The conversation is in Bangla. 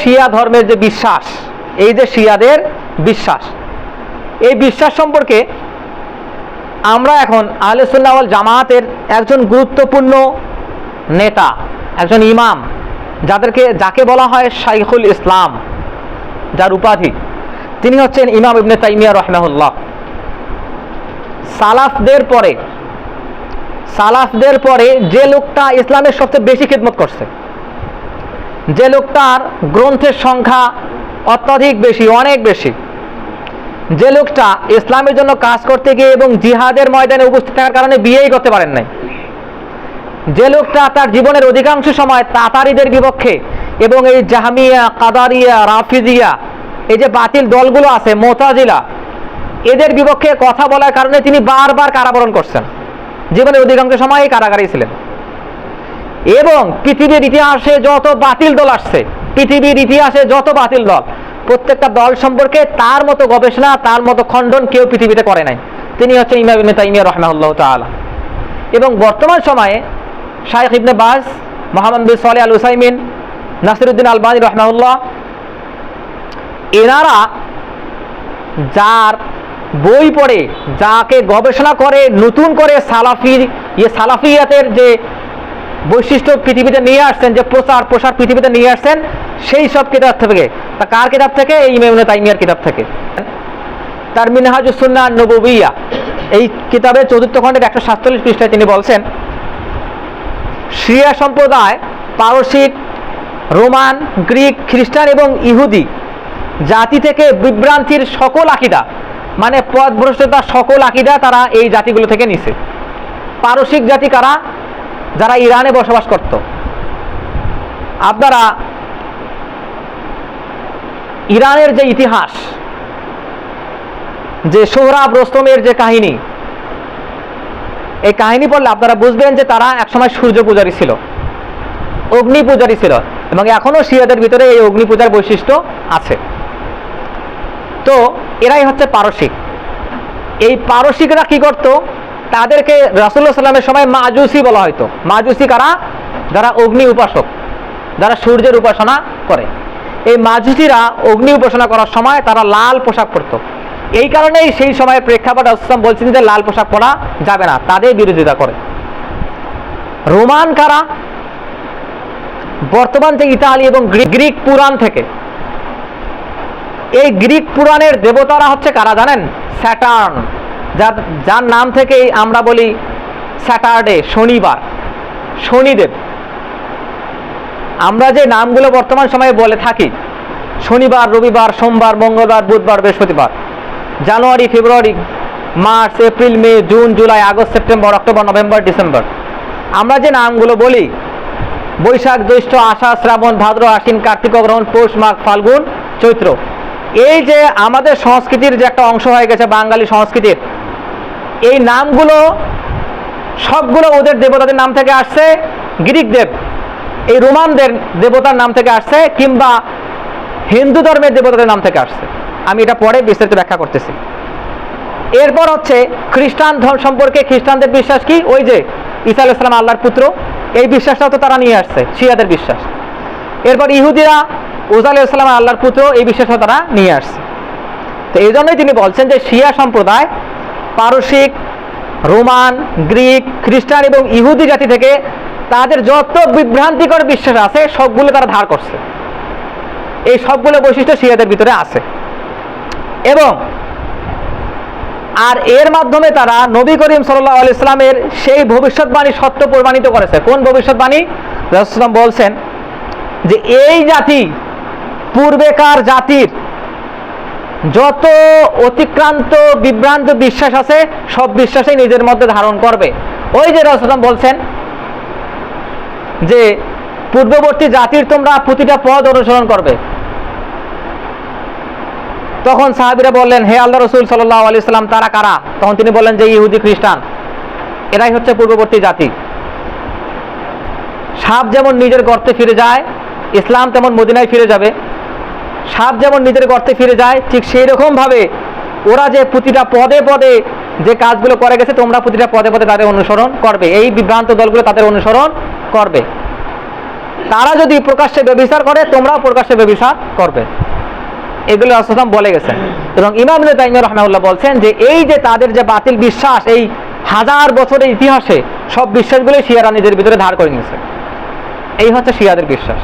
শিয়া ধর্মের যে বিশ্বাস, এই যে শিয়াদের বিশ্বাস, এই বিশ্বাস সম্পর্কে আমরা এখন আহলেসুল্লাহল জামায়াতের একজন গুরুত্বপূর্ণ নেতা, একজন ইমাম, যাদেরকে, যাকে বলা হয় শাইখুল ইসলাম, যার উপাধি, তিনি হচ্ছেন ইমাম ইবনে তাইমিয়া রহমাহুল্লাহ। সালাফদের পরে সালাফদের পরে যে লোকটা ইসলামের সবচেয়ে বেশি খেদমত করছে যে লোকটার গ্রন্থের সংখ্যা অত্যাধিক বেশি, অনেক বেশি। যে লোকটা ইসলামের জন্য কাজ করতে গিয়ে এবং জিহাদের ময়দানে উপস্থিত থাকার কারণে বিয়েই করতে পারেন নাই। যে লোকটা তার জীবনের অধিকাংশ সময় তাতারিদের বিপক্ষে এবং এই জাহামিয়া, কাদারিয়া, রাফিজিয়া, এই যে বাতিল দলগুলো আছে, মোতাজিলা, এদের বিপক্ষে কথা বলার কারণে তিনি বারবার কারাবরণ করছেন। জীবনের অধিকাংশ সময় কারাগারেই ছিলেন। এবং পৃথিবীর ইতিহাসে যত বাতিল দল আসছে, পৃথিবীর ইতিহাসে যত বাতিল দল, প্রত্যেকটা দল সম্পর্কে তার মতো গবেষণা, তার মতো খণ্ডন কেউ পৃথিবীতে করে নাই। তিনি হচ্ছেন ইমাম ইবনে তাইমিয়া রহমাউল্লাহ তাআলা। এবং বর্তমান সময়ে শাইখ ইবনে বাজ, মোহাম্মদ বিন সালে আল হুসাইমিন নাসিরুদ্দিন আলবানী রহমাউল্লাহ এনারা যার বই পড়ে, যাকে গবেষণা করে, নতুন করে সালাফি ইয়ে সালাফিয়াতের যে বৈশিষ্ট্য পৃথিবীতে নিয়ে আসছেন, যে প্রচার প্রসার পৃথিবীতে নিয়ে আসছেন, সেই সব কিতাব থেকে। তা কার কিতাব থেকে? এই ইমামুনে তাইমিয়ার কিতাব থেকে। তার মিনহাজুসুন্না নববিয়া এই কিতাবের চতুর্থ খণ্ডের একশো সাতচল্লিশ পৃষ্ঠায় তিনি বলছেন, শিয়া সম্প্রদায় পারসিক, রোমান, গ্রিক, খ্রিস্টান এবং ইহুদি জাতি থেকে বিভ্রান্তির সকল আকিদা মানে পথভ্রষ্টতার সকল আকিদা তারা এই জাতিগুলো থেকে নিছে। পারসিক জাতি কারা? যারা ইরানে বসবাস করত। আপনারা ইরানের যে ইতিহাস, যে সোহরাব রস্তমের যে কাহিনী, এই কাহিনী পড়লে আপনারা বুঝবেন যে তারা একসময় সূর্য পূজারী ছিল, অগ্নি পূজারী ছিল, এবং এখনও শিয়াদের ভিতরে এই অগ্নি পূজার বৈশিষ্ট্য আছে। তো এরাই হচ্ছে পারসিক। এই পারসিকরা কি করত? তাদেরকে রাসুল্লাহ সাল্লামের সময় মাজুসি বলা হয়তো মাজুসি কারা? যারা অগ্নি উপাসক, যারা সূর্যের উপাসনা করে। এই মাজুসিরা অগ্নি উপাসনা করার সময় তারা লাল পোশাক পরতো। এই কারণেই সেই সময় প্রেক্ষাপট ইসলাম বলছেন যে লাল পোশাক পরা যাবে না, তাদের বিরোধিতা করে। রোমান কারা? বর্তমান যে ইতালি এবং গ্রি- গ্রিক পুরাণ থেকে। এই গ্রিক পুরাণের দেবতারা হচ্ছে কারা জানেন? স্যাটার্ন। যার যার নাম থেকেই আমরা বলি স্যাটারডে, শনিবার, শনিদেব। আমরা যে নামগুলো বর্তমান সময়ে বলে থাকি, শনিবার, রবিবার, সোমবার, মঙ্গলবার, বুধবার, বৃহস্পতিবার, January, February, March, April, May, June, July, August, September, October, November, December. আমরা যে নামগুলো বলি, বৈশাখ, জ্যৈষ্ঠ, আষাঢ়, শ্রাবণ, ভাদ্র, আশ্বিন, কার্তিক, অগ্রহণ, পৌষ, মাঘ, ফাল্গুন, চৈত্র। এই যে আমাদের সংস্কৃতির যে একটা অংশ হয়ে গেছে, বাঙালি সংস্কৃতির এই নামগুলো, সবগুলো ওদের দেবতাদের নাম থেকে আসছে গ্রিক দেব এই রোমানদের দেবতার নাম থেকে আসছে, কিংবা হিন্দু ধর্মের দেবতাদের নাম থেকে আসছে। আমি এটা পরে বিস্তারিত ব্যাখ্যা করতেছি। এরপর হচ্ছে খ্রিস্টান ধর্ম সম্পর্কে খ্রিস্টানদের বিশ্বাস কি? ওই যে ঈসা আলাইহিস সালাম আল্লাহর পুত্র, এই বিশ্বাসটাও তো তারা নিয়ে আসছে, শিয়াদের বিশ্বাস। এরপর ইহুদিরা উজা আলাইসালাম আল্লাহর পুত্র, এই বিশ্বাসটা তারা নিয়ে আসছে। তো এই জন্যই তিনি বলছেন যে শিয়া সম্প্রদায় পারসিক, রোমান, গ্রিক, খ্রিস্টান এবং ইহুদি জাতি থেকে তাদের যত বিভ্রান্তিকর বিশ্বাস আছে, সবগুলো তারা ধার করছে। এই সবগুলো বৈশিষ্ট্য শিয়াদের ভিতরে আছে। এবং আর এর মাধ্যমে তারা নবী করিম সাল্লাহ আলি ইসলামের সেই ভবিষ্যৎবাণী সত্য প্রমাণিত করেছে। কোন ভবিষ্যৎবাণী? রাসুলাম বলছেন যে, এই জাতি পূর্বেকার জাতির যত অতিক্রান্ত, বিভ্রান্ত বিশ্বাস আছে, সব বিশ্বাসই নিজের মধ্যে ধারণ করবে। ওই যে রাসুলাম বলছেন যে, পূর্ববর্তী জাতির তোমরা প্রতিটা পদ অনুসরণ করবে। তখন সাহাবিরা বললেন, হে আল্লাহ রসুল সাল্লাহ আলি সাল্লাম তারা কারা? তখন তিনি বললেন যে, ইহুদি খ্রিস্টান। এরাই হচ্ছে পূর্ববর্তী জাতি। সাপ যেমন নিজের গর্তে ফিরে যায়, ইসলাম তেমন মদিনায় ফিরে যাবে। সাপ যেমন নিজের গর্তে ফিরে যায়, ঠিক সেই রকম ভাবে ওরা যে প্রতিটা পদে পদে যে কাজগুলো করে গেছে, তোমরা প্রতিটা পদে পদে তাদের অনুসরণ করবে। এই বিভ্রান্ত দলগুলো তাদের অনুসরণ করবে। তারা যদি প্রকাশ্যে ব্যবিচার করে, তোমরাও প্রকাশ্যে ব্যবিচার করবে। এগুলো আসলাম বলে গেছেন এবং ইমাম রহমাউল্লাহ বলছেন যে, এই যে তাদের যে বাতিল বিশ্বাস, এই হাজার বছরের ইতিহাসে সব বিশ্বাসগুলো শিয়ারা নিজের ভিতরে ধার করে নিয়েছে। এই হচ্ছে শিয়াদের বিশ্বাস।